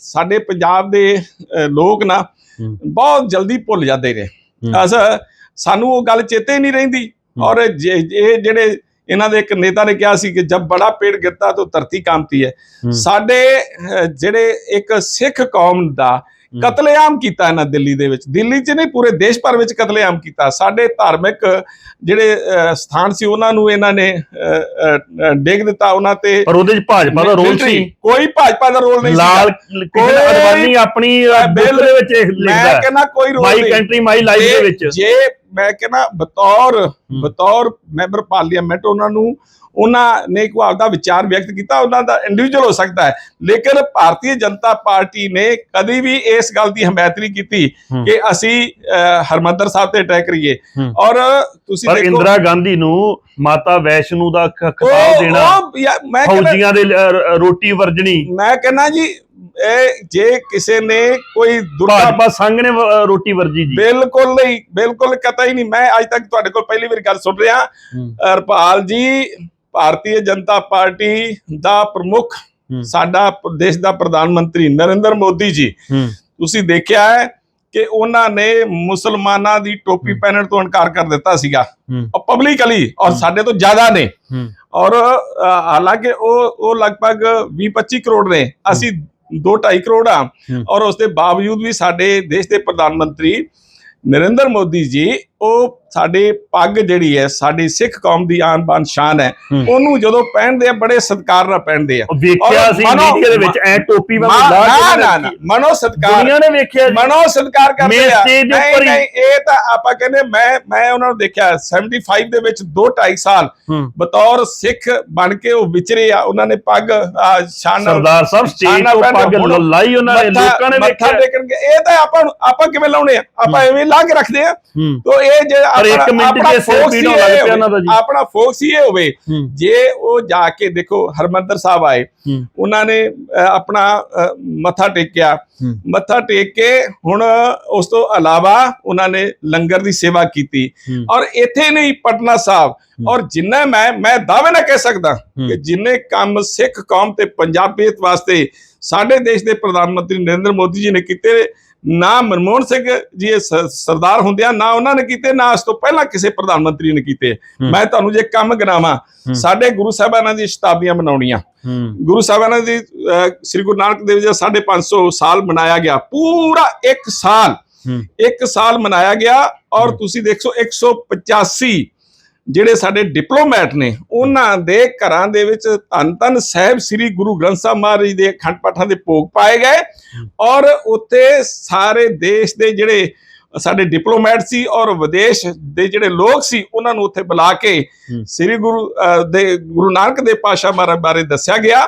ਸਾਡੇ ਪੰਜਾਬ ਦੇ ਲੋਕ ਨਾ। ਬਹੁਤ ਜਲਦੀ ਭੁੱਲ ਜਾਂਦੇ ਨੇ। ਅਸ ਸਾਨੂੰ ਉਹ ਗੱਲ ਚੇਤੇ ਨਹੀਂ ਰਹਿੰਦੀ। ਔਰ ਇਹ ਜਿਹੜੇ ਇਹਨਾਂ ਦੇ ਇੱਕ ਨੇਤਾ ਨੇ ਕਿਹਾ ਸੀ ਕਿ ਜਬ ਬੜਾ ਪੇੜ ਗਿਰਤਾ ਤਾਂ ਧਰਤੀ ਕਾਂਪਤੀ ਹੈ। ਸਾਡੇ ਜਿਹੜੇ ਇੱਕ ਸਿੱਖ ਕੌਮ ਦਾ ਕਤਲੇਆਮ ਕੀਤਾ ਇਹਨਾਂ ਦਿੱਲੀ ਦੇ ਵਿੱਚ। ਦਿੱਲੀ 'ਚ ਨਹੀਂ ਪੂਰੇ ਦੇਸ਼ ਭਰ ਵਿੱਚ ਕਤਲੇਆਮ ਕੀਤਾ। ਸਾਡੇ ਧਾਰਮਿਕ ਜਿਹੜੇ ਸਥਾਨ ਸੀ ਉਹਨਾਂ ਨੂੰ ਇਹਨਾਂ ਨੇ ਡੇਗ ਦਿੱਤਾ ਉਹਨਾਂ ਤੇ। ਪਰ ਉਹਦੇ ਚ ਭਾਜਪਾ ਦਾ ਰੋਲ ਸੀ। ਕੋਈ ਭਾਜਪਾ ਦਾ ਰੋਲ ਨਹੀਂ ਲਾਲ। ਕ੍ਰਿਸ਼ਨ ਕੋਈ- ਅਡਵਾਨੀ ਆਪਣੀ ਬਿੱਲ- ਦੇ ਵਿੱਚ ਇਹ ਮੈਂ ਲਿਖਦਾ। ਕਹਿੰਦਾ ਕੋਈ ਰੋਲ ਮਾਈ ਨਹੀਂ। ਕੰਟਰੀ ਮਾਈ ਲਾਈਫ ਦੇ ਵਿੱਚ। ਜੇ ਮੈਂ ਕਹਿੰਦਾ ਬਤੌਰ ਬਤੌਰ ਮੈਂਬਰ ਪਾਰਲੀਮੈਂਟ ਉਹਨਾਂ ਨੂੰ ਉਹਨਾਂ ਨੇ ਕੋਈ ਆਪਦਾ ਵਿਚਾਰ ਵਿਅਕਤ ਕੀਤਾ ਉਹਨਾਂ ਦਾ ਇੰਡੀਵਿਜੂਅਲ ਹੋ ਸਕਦਾ ਹੈ ਲੇਕਿਨ ਭਾਰਤੀ ਜਨਤਾ ਪਾਰਟੀ ਨੇ ਕਦੀ ਵੀ ਇਸ ਗੱਲ ਦੀ ਹਮਾਇਤ ਨਹੀਂ ਕੀਤੀ। ਕਿ ਅਸੀਂ ਹਰਮੰਦਰ ਸਾਹਿਬ ਤੇ ਅਟੈਕ ਕਰੀਏ। ਔਰ ਤੁਸੀਂ ਪਰ ਦੇਖੋ ਇੰਦਰਾ ਗਾਂਧੀ ਨੂੰ ਮਾਤਾ ਵੈਸ਼ਨੂ ਦਾ ਖਿਤਾਬ ਦੇਣਾ ਮੈਂ ਕਹਿੰਦਾ ਫੌਜੀਆਂ ਦੇ ਰੋਟੀ ਵਰਜਣੀ ਮੈਂ ਕਹਿੰਦਾ ਜੀ ਇਹ ਜੇ ਕਿਸੇ ਨੇ ਕੋਈ ਦੁਰਗਾ ਭਾਜਪਾ ਸੰਘ ਨੇ ਵ- ਰੋਟੀ ਵਰਜੀ ਜੀ। ਬਿਲਕੁਲ ਨਹੀਂ ਬਿਲਕੁਲ ਕਤਈ ਨਹੀਂ। ਮੈਂ ਅੱਜ ਤੱਕ ਤੁਹਾਡੇ ਕੋਲ ਪਹਿਲੀ ਵਾਰ ਗੱਲ ਸੁਣ ਰਿਹਾ। ਹੂੰ। ਹਰਪਾਲ ਜੀ ਭਾਰਤੀ ਜਨਤਾ ਪਾਰਟੀ ਦਾ ਪ੍ਰਮੁੱਖ ਹੂੰ। ਸਾਡਾ ਪ- ਦੇਸ਼ ਦਾ ਪ੍ਰਧਾਨ ਮੰਤਰੀ ਨਰਿੰਦਰ ਮੋਦੀ ਜੀ। ਹੂੰ। ਤੁਸੀਂ ਦੇਖਿਆ ਹੈ ਕਿ ਉਹਨਾਂ ਨੇ ਮੁਸਲਮਾਨਾਂ ਦੀ ਟੋਪੀ ਪਹਿਨਣ ਤੋਂ ਇਨਕਾਰ ਕਰ ਦਿੱਤਾ ਸੀਗਾ। ਹੂੰ। ਪਬਲਿਕਲੀ ਔਰ ਸਾਡੇ ਤੋਂ ਜ਼ਿਆਦਾ ਨੇ। ਹੂੰ। ਔਰ ਅ, ਹਾਲਾਂਕਿ ਉਹ ਉਹ ਲਗਭਗ 20-25 ਕਰੋੜ ਨੇ। ਅਸੀਂ 2.5 ਕਰੋੜ ਆ। ਔਰ ਉਸ ਦੇ ਬਾਵਜੂਦ ਵੀ ਸਾਡੇ ਦੇਸ਼ ਦੇ ਪ੍ਰਧਾਨ ਮੰਤਰੀ ਨਰਿੰਦਰ ਮੋਦੀ ਜੀ ਉਹ ਸਾਡੇ ਪੱਗ ਜਿਹੜੀ ਹੈ ਸਾਡੀ ਸਿੱਖ ਕੌਮ ਦੀ ਆਨ ਬਾਨ ਸ਼ਾਨ ਹੈ। ਉਹਨੂੰ ਜਦੋਂ ਪਹਿਨਦੇ ਆ ਬੜੇ ਸਤਿਕਾਰ ਨਾਲ ਪਹਿਨਦੇ ਆ। ਵੇਖਿਆ ਸੀ ਮੀਡੀਆ ਦੇ ਵਿੱਚ ਐ ਟੋਪੀ ਵਾਂਗ ਲਾ ਕੇ ਨਾ ਨਾ ਮਨੋ ਸਤਿਕਾਰ। ਦੁਨੀਆ ਨੇ ਵੇਖਿਆ। ਮਨੋ ਸਤਿਕਾਰ ਕਰਦੇ ਆ। ਨਹੀਂ। ਨਹੀਂ ਇਹ ਤਾਂ ਆਪਾਂ ਕਹਿੰਦੇ ਮੈਂ ਮੈਂ ਉਹਨਾਂ ਨੂੰ ਦੇਖਿਆ 75 ਦੇ ਵਿੱਚ 2 2.5 ਸਾਲ ਬਤੌਰ ਸਿੱਖ ਬਣ ਕੇ ਉਹ ਵਿਚਰੇ ਆ। ਉਹਨਾਂ ਨੇ ਪੱਗ ਸ਼ਾਨ ਸਰਦਾਰ ਸਾਹਿਬ ਸਟੇਜ ਤੋਂ ਪੱਗ ਲਾਈ ਉਹਨਾਂ ਨੇ ਲੋਕਾਂ ਨੇ ਵੇਖਿਆ। ਇਹ ਤਾਂ ਆਪਾਂ ਆਪਾਂ ਕਿਵੇਂ ਲਾਉਣੇ ਆ? ਆਪਾਂ ਐਵੇਂ ਲਾ ਕੇ ਰੱਖਦੇ ਆ। ਤੋ ਇਹ ਜੇ ਪਰ ਇੱਕ ਆਪਣਾ- ਮਿੰਟ ਆਪਣਾ ਜੇ ਸਿਰ focus ਪੀੜ ਹੀ ਹੋਣ ਲੱਗ ਇਹ ਪਿਆ ਉਹਨਾਂ ਦਾ ਜੀ। ਹੋਵੇ, ਆਪਣਾ ਫੋਕਸ ਹੀ ਇਹ ਹੋਵੇ। ਜੇ ਉਹ ਜਾ ਕੇ ਦੇਖੋ ਹਰਮੰਦਰ ਸਾਹਿਬ ਆਏ। ਉਹਨਾਂ ਨੇ ਆਪਣਾ ਮੱਥਾ ਟੇਕਿਆ। ਮੱਥਾ ਟੇਕ ਕੇ ਹੁਣ ਉਸ ਤੋਂ ਇਲਾਵਾ ਉਹਨਾਂ ਨੇ ਲੰਗਰ ਦੀ ਸੇਵਾ ਕੀਤੀ। ਔਰ ਇੱਥੇ ਨਹੀਂ ਪਟਨਾ ਸਾਹਿਬ। ਔਰ ਜਿੰਨਾ ਮੈਂ ਮੈਂ ਦਾਅਵੇ ਨਾਲ ਕਹਿ ਸਕਦਾ। ਕਿ ਜਿੰਨੇ ਕੰਮ ਸਿੱਖ ਕੌਮ ਤੇ ਪੰਜਾਬੀਅਤ ਵਾਸਤੇ ਸਾਡੇ ਦੇਸ਼ ਦੇ ਪ੍ਰਧਾਨ ਮੰਤਰੀ ਨਰਿੰਦਰ ਮੋਦੀ ਜੀ ਨੇ ਕੀਤੇ ਨਾ ਮਨਮੋਹਨ ਸਿੰਘ ਜੀ ਸਰਦਾਰ ਹੁੰਦਿਆਂ ਨਾ ਉਹਨਾਂ ਨੇ ਕੀਤੇ ਨਾ ਇਸ ਤੋਂ ਪਹਿਲਾਂ ਕਿਸੇ ਪ੍ਰਧਾਨ ਮੰਤਰੀ ਨੇ ਕੀਤੇ। ਮੈਂ ਤੁਹਾਨੂੰ ਜੇ ਕੰਮ ਗਿਣਾਵਾਂ। ਸਾਡੇ ਗੁਰੂ ਸਾਹਿਬਾਨਾਂ ਦੀ ਸ਼ਤਾਬਦੀਆਂ ਮਨਾਉਣੀਆਂ। ਗੁਰੂ ਸਾਹਿਬਾਨਾਂ ਦੀ ਸ੍ਰੀ ਗੁਰੂ ਨਾਨਕ ਦੇਵ ਜੀ ਦਾ 550 ਸਾਲ ਮਨਾਇਆ ਗਿਆ ਪੂਰਾ ਇੱਕ ਸਾਲ। ਹੂੰ। ਇੱਕ ਸਾਲ ਮਨਾਇਆ ਗਿਆ ਔਰ ਤੁਸੀਂ ਦੇਖੋ 185 ਜਿਹੜੇ ਸਾਡੇ ਡਿਪਲੋਮੈਟ ਨੇ ਉਹਨਾਂ ਦੇ ਘਰਾਂ ਦੇ ਵਿੱਚ ਧੰਨ ਧੰਨ ਸਾਹਿਬ ਸ੍ਰੀ ਗੁਰੂ ਗ੍ਰੰਥ ਸਾਹਿਬ ਮਹਾਰਾਜ ਦੇ ਅਖੰਡ ਪਾਠਾਂ ਦੇ ਭੋਗ ਪਾਏ ਗਏ ਔਰ ਉੱਥੇ ਸਾਰੇ ਦੇਸ਼ ਦੇ ਜਿਹੜੇ ਸਾਡੇ ਡਿਪਲੋਮੈਟ ਸੀ ਔਰ ਵਿਦੇਸ਼ ਦੇ ਜਿਹੜੇ ਲੋਕ ਸੀ ਉਹਨਾਂ ਨੂੰ ਉੱਥੇ ਬੁਲਾ ਕੇ। ਸ੍ਰੀ ਗੁਰੂ ਦੇ ਗੁਰੂ ਨਾਨਕ ਦੇਵ ਪਾਸ਼ਾ ਮਹਾਰਾਜ ਬਾਰੇ ਦੱਸਿਆ ਗਿਆ